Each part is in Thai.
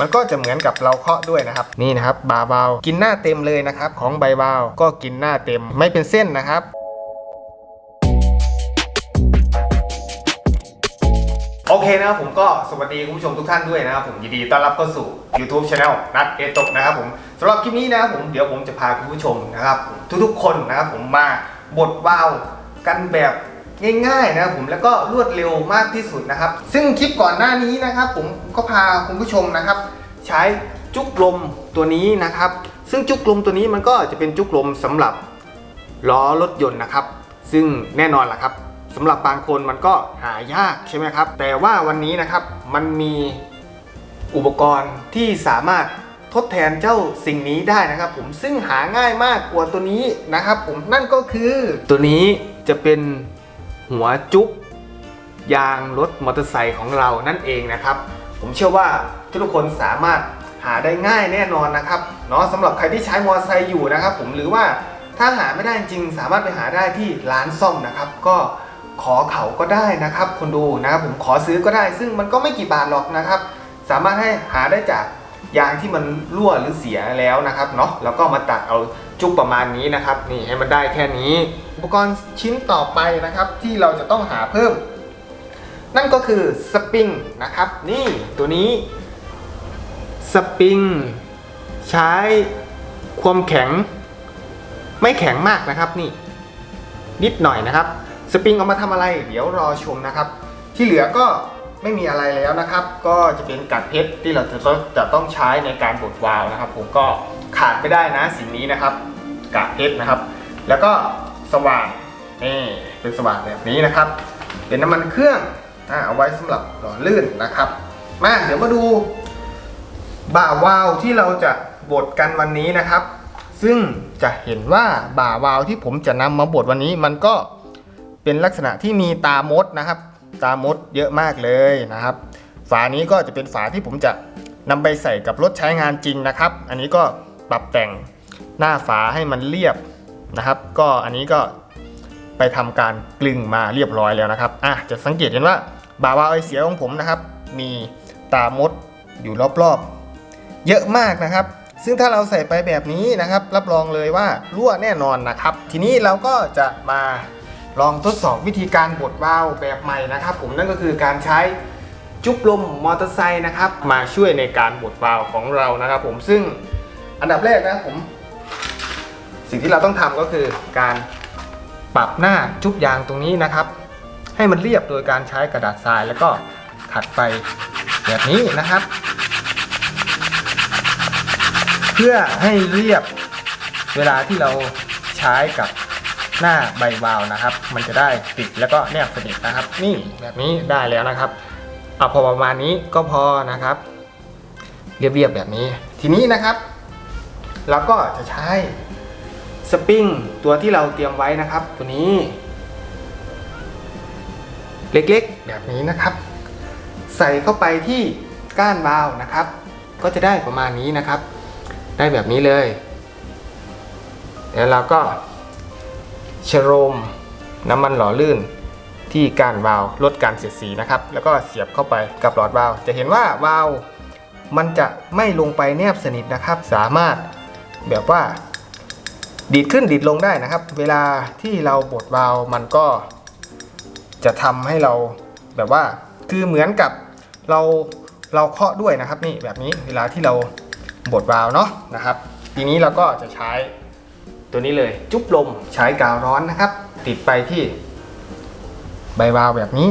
มันก็จะเหมือนกับเราเคาะด้วยนะครับนี่นะครับบาร์บาวกินหน้าเต็มเลยนะครับ ของใบบาวก็กินหน้าเต็มไม่เป็นเส้นนะครับโอเคนะครับผมก็สวัสดีคุณผู้ชมทุกท่านด้วยนะครับผมยินดีต้อนรับเข้าสู่ YouTube Channel นัดเอตกนะครับผมสำหรับคลิปนี้นะครับผมเดี๋ยวผมจะพาคุณผู้ชมนะครับ ทุกๆคนนะครับผมมาบดวาวกันแบบ ง่ายๆนะผมแล้วก็รวดเร็วมากที่สุดนะครับ ซึ่งคลิปก่อนหน้านี้นะครับ ผมก็พาคุณผู้ชมนะครับ ใช้จุกลมตัวนี้นะครับ ซึ่งจุกลมตัวนี้มันก็จะเป็นจุกลมสำหรับล้อรถยนต์นะครับ ซึ่งแน่นอนล่ะครับสำหรับบางคนมันก็หายากใช่ไหมครับ แต่ว่าวันนี้นะครับมันมีอุปกรณ์ที่สามารถทดแทนเจ้าสิ่งนี้ได้นะครับ ผมซึ่งหาง่ายมากกว่าตัวนี้นะครับ ผมนั่นก็คือตัวนี้จะเป็น หัวจุ๊บยางรถมอเตอร์ไซค์ของเรานั่นเองนะครับ ผมเชื่อว่าทุกคนสามารถหาได้ง่ายแน่นอนนะครับเนาะสำหรับใครที่ใช้มอเตอร์ไซค์อยู่นะครับ ผมหรือว่าถ้าหาไม่ได้จริงสามารถไปหาได้ที่ร้านซ่อมนะครับ ก็ขอเขาก็ได้นะครับคนดูนะครับผมขอซื้อก็ได้ ซึ่งมันก็ไม่กี่บาทหรอกนะครับ สามารถให้หาได้จากยางที่มันรั่วหรือเสียแล้วนะครับเนาะแล้วก็มาตัดเอา จุกประมาณนี้นะครับ นี่ให้มันได้แค่นี้ อุปกรณ์ชิ้นต่อไปนะครับ ที่เราจะต้องหาเพิ่ม นั่นก็คือสปริงนะครับ นี่ตัวนี้สปริงใช้ความแข็ง ไม่แข็งมากนะครับนี่ นิดหน่อยนะครับ สปริงเอามาทำอะไร เดี๋ยวรอชมนะครับ ที่เหลือก็ไม่มีอะไรแล้วนะครับ ก็จะเป็นกัดเพชรที่เราจะต้องจะต้องใช้ในการบดวาล์วนะครับ ผมก็ ขาดไม่ได้นะสิ่งนี้นะครับกากเพชรนะครับ แล้วก็สว่านนี่เป็นสว่านแบบนี้นะครับ เป็นน้ำมันเครื่องอ่าเอาไว้สำหรับหล่อลื่นนะครับ มาเดี๋ยวมาดูบ่าวาวที่เราจะบดกันวันนี้นะครับ ซึ่งจะเห็นว่าบ่าวาวที่ผมจะนำมาบดวันนี้มันก็เป็นลักษณะที่มีตามดนะครับ ตามดเยอะมากเลยนะครับ ฝานี้ก็จะเป็นฝาที่ผมจะนำไปใส่กับรถใช้งานจริงนะครับ อันนี้ก็ ปรับแต่งหน้าฝาให้มันเรียบนะครับ ก็อันนี้ก็ไปทำการกลึงมาเรียบร้อยแล้วนะครับอะจะสังเกตเห็นว่าบาวาไอเสียของผมนะครับ มีตามดอยู่รอบๆ เยอะมากนะครับ ซึ่งถ้าเราใส่ไปแบบนี้นะครับ รับรองเลยว่ารั่วแน่นอนนะครับ ทีนี้เราก็จะมาลองทดสอบวิธีการบดวาล์วแบบใหม่นะครับ ผมนั่นก็คือการใช้จุ๊บลมมอเตอร์ไซค์นะครับ มาช่วยในการบดวาล์วของเรานะครับ ผมซึ่ง อันดับแรกนะผม สิ่งที่เราต้องทำก็คือการปรับหน้าจุบยางตรงนี้นะครับ ให้มันเรียบโดยการใช้กระดาษทรายแล้วก็ขัดไปแบบนี้นะครับ เพื่อให้เรียบเวลาที่เราใช้กับหน้าใบวาวนะครับ มันจะได้ติดแล้วก็แนบสนิทนะครับ นี่แบบนี้ได้แล้วนะครับ เอาพอประมาณนี้ก็พอนะครับ เรียบๆแบบนี้ ทีนี้นะครับ เราก็จะใช้สปริงตัวที่เราเตรียมไว้นะครับ ตัวนี้ เล็กๆ แบบนี้นะครับ ใส่เข้าไปที่ก้านวาล์วนะครับ ก็จะได้ประมาณนี้นะครับ ได้แบบนี้เลยแล้วเราก็ชโรมน้ำมันหล่อลื่นที่ก้านวาล์วลดการเสียดสีนะครับ แล้วก็เสียบเข้าไปกับหลอดวาล์วจะเห็นว่าวาล์วมันจะไม่ลงไปแนบสนิทนะครับ สามารถ แบบว่า ดีดขึ้นดีดลงได้นะครับ เวลาที่เราบดวาล์วมันก็จะทำให้เราแบบว่าคือเหมือนกับเราเราเคาะด้วยนะครับนี่แบบนี้เวลาที่เราบดวาล์วเนาะนะครับ ทีนี้เราก็จะใช้ตัวนี้เลยจุ๊บลมใช้กาวร้อนนะครับ ติดไปที่ใบวาล์วแบบนี้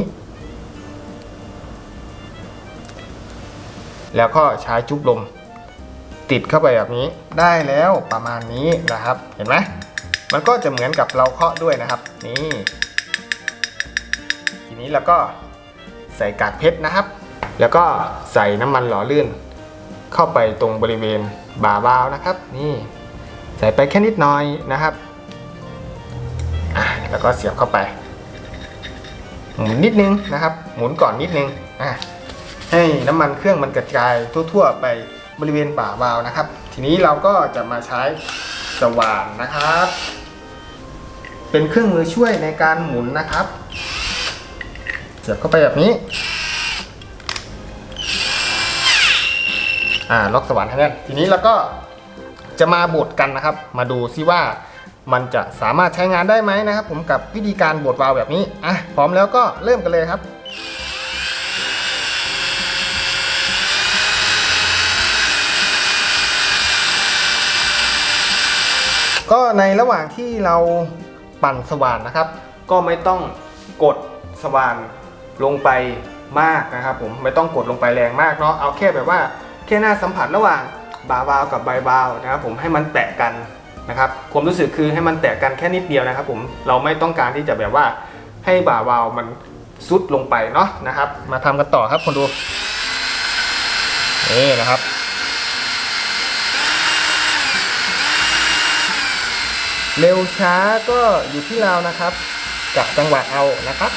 แล้วก็ใช้จุ๊บลม ติดเข้าไปแบบนี้ได้แล้วประมาณนี้นะครับ เห็นไหมมันก็จะเหมือนกับเราเคาะด้วยนะครับ นี่ ทีนี้เราก็ใส่กากเพชรนะครับ แล้วก็ใส่น้ำมันหล่อลื่น เข้าไปตรงบริเวณบ่าวาวนะครับ นี่ ใส่ไปแค่นิดหน่อยนะครับอะแล้วก็เสียบเข้าไป หมุนนิดนึงนะครับ หมุนก่อนนิดนึงอะให้น้ำมันเครื่องมันกระจายทั่ว ๆ ไป บริเวณบ่าวาวนะครับ ทีนี้เราก็จะมาใช้สว่านนะครับ เป็นเครื่องมือช่วยในการหมุนนะครับเสียบเข้าไปแบบนี้อ่าล็อกสว่านให้แน่นทีนี้เราก็จะมาบดกันนะครับ มาดูซิว่ามันจะสามารถใช้งานได้ไหมนะครับ ผมกับวิธีการบดวาล์วแบบนี้อะพร้อมแล้วก็เริ่มกันเลยครับ ก็ในระหว่างที่เราปั่นสว่านนะครับ ก็ไม่ต้องกดสว่านลงไปมากนะครับผมไม่ต้องกดลงไปแรงมากเนาะเอาแค่แบบว่าแค่หน้าสัมผัสระหว่างบาวาวกับใบบาวนะครับผมให้มันแตะกันนะครับความรู้สึกคือให้มันแตะกันแค่นิดเดียวนะครับผมเราไม่ต้องการที่จะแบบว่าให้บาวาวมันซุดลงไปเนาะนะครับ มาทำกันต่อครับคนดูนี่นะครับ เร็วช้าก็อยู่ที่เรานะครับ กับจังหวะเอานะครับ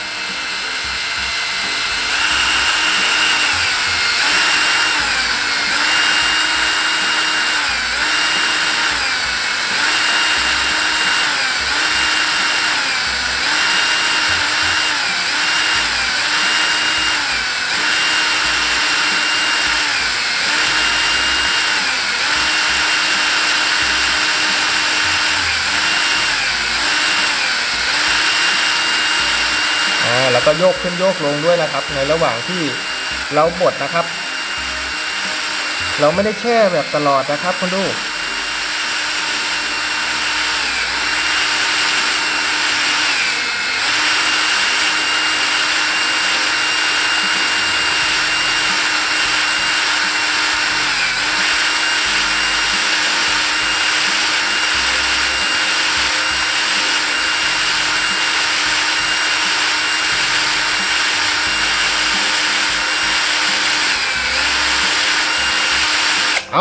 ก็โยกขึ้นโยกลงด้วยนะครับ ในระหว่างที่เราบดนะครับ เราไม่ได้แช่แบบตลอดนะครับคุณดู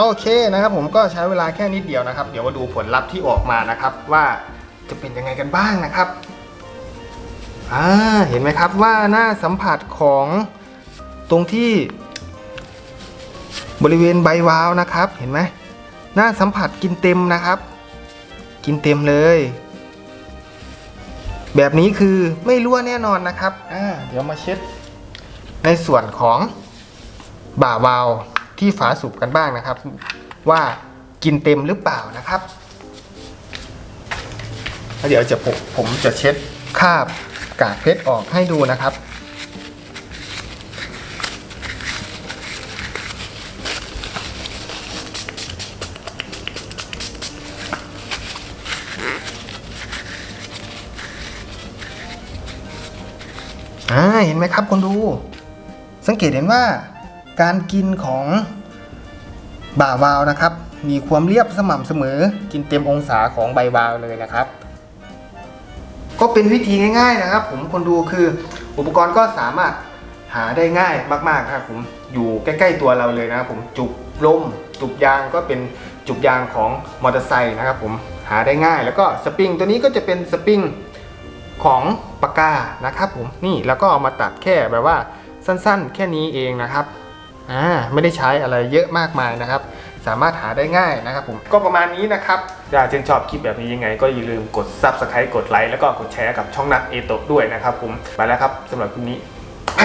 โอเคนะครับผมก็ใช้เวลาแค่นิดเดียวนะครับ เดี๋ยวมาดูผลลัพธ์ที่ออกมานะครับ ว่าจะเป็นยังไงกันบ้างนะครับอ่าเห็นไหมครับว่าหน้าสัมผัสของตรงที่ บริเวณใบวาวนะครับ เห็นไหมหน้าสัมผัสกินเต็มนะครับ กินเต็มเลย แบบนี้คือไม่รั่วแน่นอนนะครับอ่าเดี๋ยวมาเช็ดในส่วนของบ่าวาว ที่ฝาสูบกันบ้างนะครับ ว่ากินเต็มหรือเปล่านะครับแล้วเดี๋ยวจะผมผมจะเช็ดคราบกากเพชรออกให้ดูนะครับอ่าเห็นไหมครับคนดู สังเกตเห็นว่า การกินของบ่าวาวนะครับ มีความเรียบสม่ำเสมอ กินเต็มองศาของใบวาวเลยนะครับ ก็เป็นวิธีง่าย ๆนะครับ ผมคนดูคืออุปกรณ์ก็สามารถหาได้ง่ายมากๆครับผมอยู่ใกล้ๆตัวเราเลยนะครับผมจุกลมจุกยางก็เป็นจุกยางของมอเตอร์ไซค์นะครับผมหาได้ง่าย แล้วก็สปริงตัวนี้ก็จะเป็นสปริงของปากกานะครับผมนี่แล้วก็เอามาตัดแค่แบบว่าสั้นๆ แค่นี้เองนะครับ อ่าไม่ได้ใช้อะไรเยอะมากมายนะครับ สามารถหาได้ง่ายนะครับผมก็ประมาณนี้นะครับถ้าชื่นชอบคลิปแบบนี้ยังไง ก็อย่าลืมกด Subscribe กดไลค์แล้วก็กดแชร์กับช่องนัดเอโตด้วยนะครับผมไปแล้วครับสำหรับคลิปนี้ไป